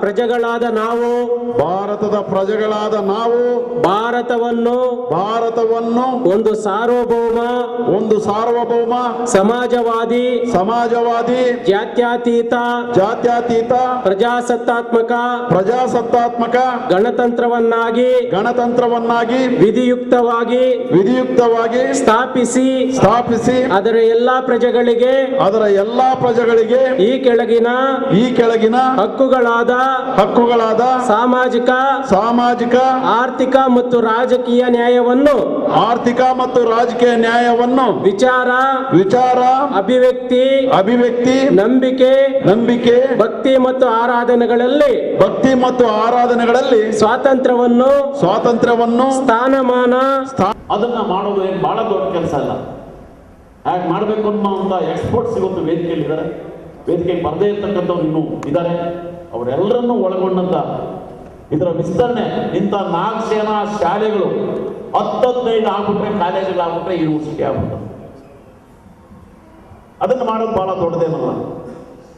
ಪ್ರಜೆಗಳಾದ ನಾವು ಭಾರತದ ಪ್ರಜೆಗಳಾದ ನಾವು ಭಾರತವನ್ನು ಭಾರತವನ್ನು ಒಂದು ಸಾರ್ವಭೌಮ ಒಂದು ಸಾರ್ವಭೌಮ ಸಮಾಜವಾದಿ ಸಮಾಜವಾದಿ ಜಾತ್ಯತೀತ ಜಾತ್ಯತೀತ ಪ್ರಜಾಸತ್ತಾತ್ಮಕ ಪ್ರಜಾಸತ್ತಾತ್ಮಕ ಗಣತಂತ್ರವನ್ನಾಗಿ ಗಣತಂತ್ರವನ್ನಾಗಿ ವಿಧಿಯುಕ್ತವಾಗಿ ವಿಧಿಯುಕ್ತವಾಗಿ ಸ್ಥಾಪಿಸಿ ಸ್ಥಾಪಿಸಿ ಅದರ ಎಲ್ಲಾ ಪ್ರಜೆಗಳಿಗೆ ಅದರ ಎಲ್ಲಾ ಪ್ರಜೆಗಳಿಗೆ ಈ ಕೆಳಗಿನ ಈ ಕೆಳಗಿನ ಹಕ್ಕುಗಳಾದ ಹಕ್ಕುಗಳಾದ ಸಾಮಾಜಿಕ ಸಾಮಾಜಿಕ ಆರ್ಥಿಕ ಮತ್ತು ರಾಜಕೀಯ ನ್ಯಾಯವನ್ನು ಆರ್ಥಿಕ ಮತ್ತು ರಾಜಕೀಯ ನ್ಯಾಯವನ್ನು ವಿಚಾರ ವಿಚಾರ ಅಭಿವ್ಯಕ್ತಿ ಅಭಿವ್ಯಕ್ತಿ ನಂಬಿಕೆ ನಂಬಿಕೆ ಭಕ್ತಿ ಮತ್ತು ಆರಾಧನೆಗಳಲ್ಲಿ ಭಕ್ತಿ ಮತ್ತು ಆರಾಧನೆಗಳಲ್ಲಿ ಸ್ವಾತಂತ್ರ್ಯವನ್ನು ಸ್ವಾತಂತ್ರ್ಯವನ್ನು ಸ್ಥಾನಮಾನ ಸ್ಥಾ- ಅದನ್ನ ಮಾಡೋದು ಬಹಳ ದೊಡ್ಡ ಕೆಲಸ ಅಲ್ಲ. ಹಾಗೆ ಮಾಡಬೇಕು ಅನ್ನೋ ಎಕ್ಸ್ಪರ್ಟ್ಸ್ ಇವತ್ತು ವೇದಿಕೆಯಲ್ಲಿದ್ದಾರೆ. ವೇದಿಕೆಗೆ ಬರದೇ ಇರ್ತಕ್ಕಂಥವ್ರು ಇನ್ನೂ ಇದ್ದಾರೆ. ಅವರೆಲ್ಲರನ್ನೂ ಒಳಗೊಂಡಂತ ಇದರ ವಿಸ್ತರಣೆ ಇಂಥ ನಾಲ್ಕು ಸೇನಾ ಶಾಲೆಗಳು ಹತ್ತದೈದು ಆಗ್ಬಿಟ್ರೆ ಕಾಲೇಜುಗಳಾಗ್ಬಿಟ್ರೆ ಯೂನಿವರ್ಸಿಟಿ ಆಗ್ಬಿಟ್ಟು ಅದನ್ನು ಮಾಡೋದು ಬಹಳ ದೊಡ್ಡದೇನಲ್ಲ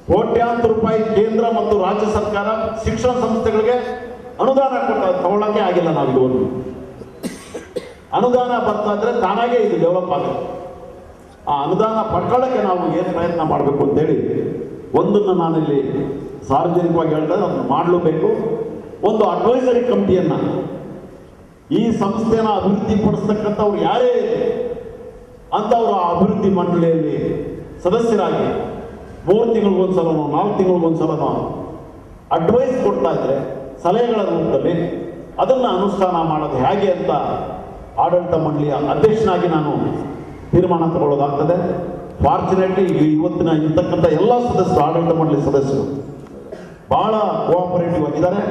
ಕೋಟ್ಯಾಂತರ ರೂಪಾಯಿ ಕೇಂದ್ರ ಮತ್ತು ರಾಜ್ಯ ಸರ್ಕಾರ ಶಿಕ್ಷಣ ಸಂಸ್ಥೆಗಳಿಗೆ ಅನುದಾನ ಕೊಟ್ಟ ತಗೊಳ್ಳೋಕೆ ಆಗಿಲ್ಲ ನಾವು ಇವನು ಅನುದಾನ ಬರ್ತಾ ಇದ್ರೆ ತಾನಾಗೇ ಇದು ಡೆವಲಪ್ ಆಗುತ್ತೆ. ಆ ಅನುದಾನ ಪಡ್ಕೊಳ್ಳೋಕೆ ನಾವು ಏನು ಪ್ರಯತ್ನ ಮಾಡಬೇಕು ಅಂತೇಳಿ ಒಂದನ್ನು ನಾನಿಲ್ಲಿ ಸಾರ್ವಜನಿಕವಾಗಿ ಹೇಳ್ತಾರೆ ಅದನ್ನು ಮಾಡಲೇಬೇಕು. ಒಂದು ಅಡ್ವೈಸರಿ ಕಮಿಟಿಯನ್ನು ಈ ಸಂಸ್ಥೆನ ಅಭಿವೃದ್ಧಿ ಪಡಿಸ್ತಕ್ಕಂಥವ್ರು ಯಾರೇ ಅಂಥವ್ರು ಆ ಅಭಿವೃದ್ಧಿ ಮಂಡಳಿಯಲ್ಲಿ ಸದಸ್ಯರಾಗಿ ಮೂರು ತಿಂಗಳಿಗೊಂದ್ಸಲನೋ ನಾಲ್ಕು ತಿಂಗಳಿಗೊಂದ್ಸಲನೋ ಅಡ್ವೈಸ್ ಕೊಡ್ತಾ ಇದ್ರೆ, ಸಲಹೆಗಳ ರೂಪದಲ್ಲಿ ಅದನ್ನು ಅನುಷ್ಠಾನ ಮಾಡೋದು ಹೇಗೆ ಅಂತ ಆಡಳಿತ ಮಂಡಳಿಯ ಅಧ್ಯಕ್ಷನಾಗಿ ನಾನು ತೀರ್ಮಾನ ತಗೊಳ್ಳೋದಾಗ್ತದೆ. ಫಾರ್ಚುನೇಟ್ಲಿ ಇವತ್ತಿನ ಇರ್ತಕ್ಕಂಥ ಎಲ್ಲ ಸದಸ್ಯರು, ಆಡಳಿತ ಮಂಡಳಿ ಸದಸ್ಯರು ಬಹಳ ಕೋಆಪರೇಟಿವ್ ಆಗಿದ್ದಾರೆ.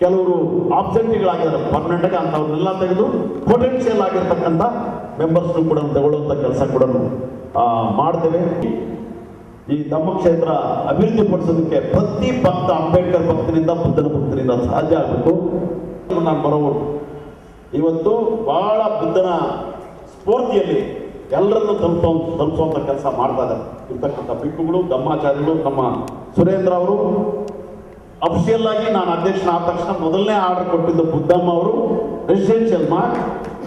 ಕೆಲವರು ಆಬ್ಸೆಂಟಿಗಳಾಗಿದ್ದಾರೆ ಪರ್ಮನೆಂಟ್ ಅಂತವ್ರನ್ನೆಲ್ಲ ತೆಗೆದು ಪೊಟೆನ್ಷಿಯಲ್ ಆಗಿರ್ತಕ್ಕಂಥ ಮೆಂಬರ್ಸ್ ಕೂಡ ತಗೊಳ್ಳುವಂಥ ಕೆಲಸ ಕೂಡ ಮಾಡ್ತೇವೆ. ಈ ನಮ್ಮ ಕ್ಷೇತ್ರ ಅಭಿವೃದ್ಧಿ ಪಡಿಸೋದಕ್ಕೆ ಪ್ರತಿ ಭಕ್ತ, ಅಂಬೇಡ್ಕರ್ ಭಕ್ತರಿಂದ ಬುದ್ಧನ ಭಕ್ತರಿಂದ ಸಾಧ್ಯ ಆಗಬೇಕು. ನಾನು ಬರಬಹುದು ಇವತ್ತು ಬಹಳ ಬುದ್ಧನ ಸ್ಫೂರ್ತಿಯಲ್ಲಿ ಎಲ್ಲರನ್ನು ತಲುಪೋ ತಲುಪುವಂಥ ಕೆಲಸ ಮಾಡ್ತಾ ಇದ್ದಾರೆ. ಇರ್ತಕ್ಕಂಥ ಬಿಕ್ಕುಗಳು ಧಮ್ಮಾಚಾರ್ಯಗಳು ನಮ್ಮ ಸುರೇಂದ್ರ ಅವರು. ಅಫಿಷಿಯಲ್ ಆಗಿ ನಾನು ಅಧ್ಯಕ್ಷನಾದ ತಕ್ಷಣ ಮೊದಲನೇ ಆರ್ಡರ್ ಕೊಟ್ಟಿದ್ದು ಬುದ್ಧಮ್ಮ ಅವರು ರೆಸಿಡೆನ್ಷಿಯಲ್ ಮಾರ್ಟ್,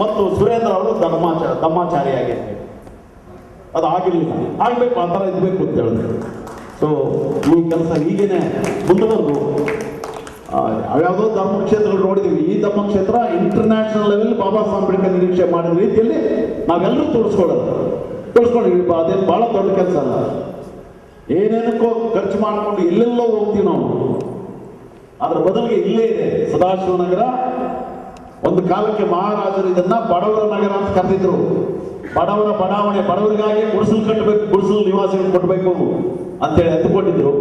ಮತ್ತು ಸುರೇಂದ್ರ ಅವರು ಧರ್ಮಾಚಾರ ಧಮ್ಮಾಚಾರಿಯಾಗಿ ಅದು ಆಗಿರಲಿಲ್ಲ ಆಗಬೇಕು, ಆ ಥರ ಇರಬೇಕು ಅಂತ ಹೇಳಿದ್ರು. ಸೊ ಈ ಕೆಲಸ ಹೀಗೇನೆ ಮುಂದುವರೆದು. ಯಾವ್ಯಾವುದೋ ಧರ್ಮ ಕ್ಷೇತ್ರಗಳು ನೋಡಿದೀವಿ. ಈ ಧರ್ಮ ಕ್ಷೇತ್ರ ಇಂಟರ್ನ್ಯಾಷನಲ್ ಲೆವೆಲ್ ಬಾಬಾ ಸಾಹೇಬ್ ಅಂಬೇಡ್ಕರ್ ನಿರೀಕ್ಷೆ ಮಾಡಿದ ರೀತಿಯಲ್ಲಿ ನಾವೆಲ್ಲರೂ ತೋರಿಸ್ಕೊಳ್ಳೋದು. ತೋರಿಸ್ಕೊಂಡಿದ್ವಿ. ಅದೇನು ಭಾಳ ದೊಡ್ಡ ಕೆಲಸ ಅಲ್ಲ. ಏನೇನಕ್ಕೋ ಖರ್ಚು ಮಾಡಿಕೊಂಡು ಎಲ್ಲೆಲ್ಲೋ ಹೋಗ್ತೀವಿ ನಾವು. ಅದರ ಬದಲಿಗೆ ಇಲ್ಲೇ ಇದೆ. ಸದಾಶಿವನಗರ ಒಂದು ಕಾಲಕ್ಕೆ ಮಹಾರಾಜರು ಇದನ್ನ ಬಡವರ ನಗರ ಅಂತ ಕರೆದಿದ್ರು. ಬಡವರ ಬಡಾವಣೆ, ಬಡವರಿಗಾಗಿ ಗುಡಿಸಲು ಕಟ್ಟಬೇಕು, ಗುಡಿಸಲು ನಿವಾಸಿಗಳು ಕೊಡಬೇಕು ಅಂತೇಳಿ ಎತ್ತುಕೊಂಡಿದ್ರು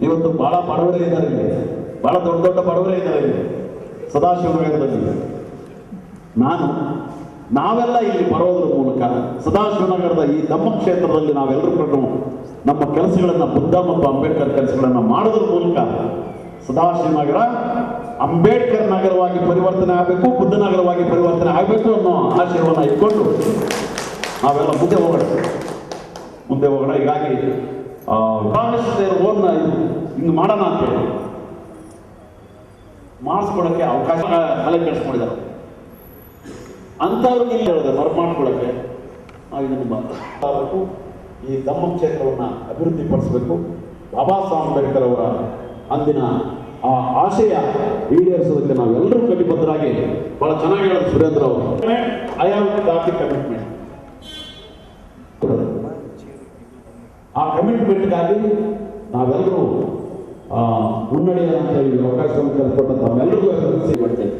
ಇವತ್ತು ಬಹಳ ಬಡವರೇ ಇದ್ದಾರೆ ಇಲ್ಲಿ. ಬಹಳ ದೊಡ್ಡ ದೊಡ್ಡ ಬಡವರೇ ಇದ್ದಾರೆ ಸದಾಶಿವನಗರದಲ್ಲಿ ನಾನು, ನಾವೆಲ್ಲ ಇಲ್ಲಿ ಬರೋದ್ರ ಮೂಲಕ ಸದಾಶಿವನಗರದ ಈ ನಮ್ಮ ಕ್ಷೇತ್ರದಲ್ಲಿ ನಾವೆಲ್ಲರೂ ಕೂಡ ನಮ್ಮ ಕೆಲಸಗಳನ್ನು ಬುದ್ಧ ಮತ್ತು ಅಂಬೇಡ್ಕರ್ ಕೆಲಸಗಳನ್ನು ಮಾಡೋದ್ರ ಮೂಲಕ ಸದಾಶಿವನಗರ ಅಂಬೇಡ್ಕರ್ ನಗರವಾಗಿ ಪರಿವರ್ತನೆ ಆಗಬೇಕು, ಬುದ್ಧ ನಗರವಾಗಿ ಪರಿವರ್ತನೆ ಆಗಬೇಕು ಅನ್ನೋ ಆಶಯವನ್ನು ಇಟ್ಕೊಂಡು ನಾವೆಲ್ಲ ಮುಂದೆ ಹೋಗೋಣ. ಮುಂದೆ ಹೋಗೋಣ. ಹೀಗಾಗಿ ಓನ್ ಹಿಂಗೆ ಮಾಡೋಣ ಅಂತೇಳಿ ಮಾಡಿಸ್ಕೊಳಕ್ಕೆ ಅವಕಾಶ ತಲೆ ಕೆಡಿಸ್ಕೊಂಡಿದ್ದಾರೆ. ಅಂಥವ್ರಿಗೆ ಇಲ್ಲಿ ಹೇಳಿದೆ ಬರ್ಮಾಡ್ಕೊಳ್ಳೋಕ್ಕೆ ನಾವು ಈ ಧಮ್ಮ ಕ್ಷೇತ್ರವನ್ನು ಅಭಿವೃದ್ಧಿಪಡಿಸಬೇಕು. ಬಾಬಾ ಸಾಹೇಬ್ ಅಂಬೇಡ್ಕರ್ ಅವರ ಅಂದಿನ ಆ ಆಶಯ ಈಡೇರಿಸೋದಕ್ಕೆ ನಾವೆಲ್ಲರೂ ಕಟಿಬದ್ಧರಾಗಿ ಬಹಳ ಚೆನ್ನಾಗಿ ಹೇಳಿದ್ರು ಸುರೇಂದ್ರ ಅವರು. ಐ ಹ್ಯಾವ್ ಗಾಟ್ ಕಮಿಟ್ಮೆಂಟ್ ಆ ಕಮಿಟ್ಮೆಂಟ್ಗಾಗಿ ನಾವೆಲ್ಲರೂ ಮುನ್ನಡೆಯ ಹೇಳಿ ಅವಕಾಶವನ್ನು ಕಲ್ಪಟ್ಟಂತ ತಮ್ಮೆಲ್ಲರಿಗೂ ಅಭಿವೃದ್ಧಿ ಮಾಡ್ತೇನೆ